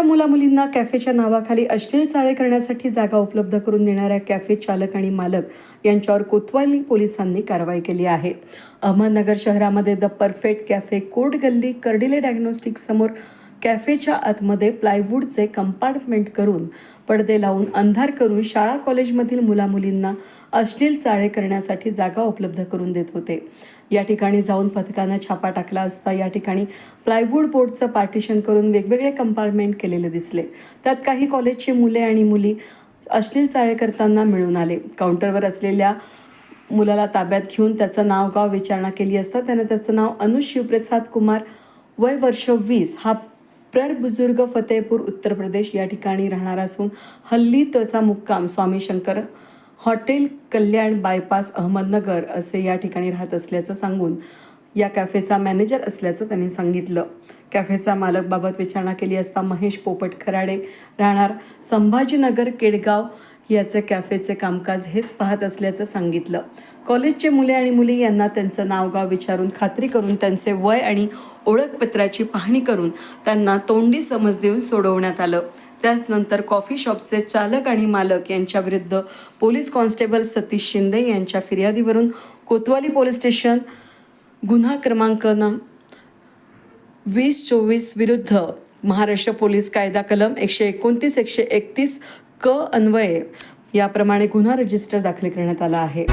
मुलामुलींना कॅफेच्या नावाखाली अश्लील चाळे करण्यासाठी जागा उपलब्ध करून देणाऱ्या कॅफे चालक आणि मालक यांच्यावर कोतवाली पोलिसांनी कारवाई केली आहे. अहमदनगर शहरामध्ये द परफेक्ट कॅफे कोट गल्ली कर्डिले डायग्नोस्टिक समोर कॅफेच्या आतमध्ये प्लायवूडचे कंपार्टमेंट करून पडदे लावून अंधार करून शाळा कॉलेजमधील मुलामुलींना अश्लील चाळे करण्यासाठी जागा उपलब्ध करून देत होते. या ठिकाणी जाऊन पथकानं छापा टाकला असता या ठिकाणी प्लायवूड बोर्डचं पार्टिशन करून वेगवेगळे कंपार्टमेंट केलेले दिसले. त्यात काही कॉलेजची मुले आणि मुली अश्लील चाळे करताना मिळून आले. काउंटरवर असलेल्या मुलाला ताब्यात घेऊन त्याचं नाव गाव विचारणा केली असता त्यानं त्याचं नाव अनुज शिवप्रसाद कुमार वय वर्ष वीस हा प्रर बुजुर्ग फतेहपूर उत्तर प्रदेश या ठिकाणी राहणार असून हल्ली त्याचा मुक्काम स्वामी शंकर हॉटेल कल्याण बायपास अहमदनगर असे या ठिकाणी राहत असल्याचं सांगून या कॅफेचा मॅनेजर असल्याचं त्यांनी सांगितलं. कॅफेचा मालकबाबत विचारणा केली असता महेश पोपट खराडे राहणार संभाजीनगर केडगाव याचे कॅफेचे कामकाज हेच पाहत असल्याचं सांगितलं. कॉलेजचे मुले आणि मुली यांना त्यांचं नावगाव विचारून खात्री करून त्यांचे वय आणि ओळखपत्राची पाहणी करून त्यांना तोंडी समज देऊन सोडवण्यात आलं. त्याचनंतर कॉफी शॉपचे चालक आणि मालक यांच्या विरुद्ध पोलीस कॉन्स्टेबल सतीश शिंदे यांच्या फिर्यादीवरून कोतवाली पोलीस स्टेशन गुन्हा क्रमांक न वीस चोवीस विरुद्ध महाराष्ट्र पोलीस कायदा कलम एकशे एकोणतीस एकशे एकतीस क अन्वये. याप्रमाणे गुन्हा रजिस्टर दाखल करण्यात आला आहे.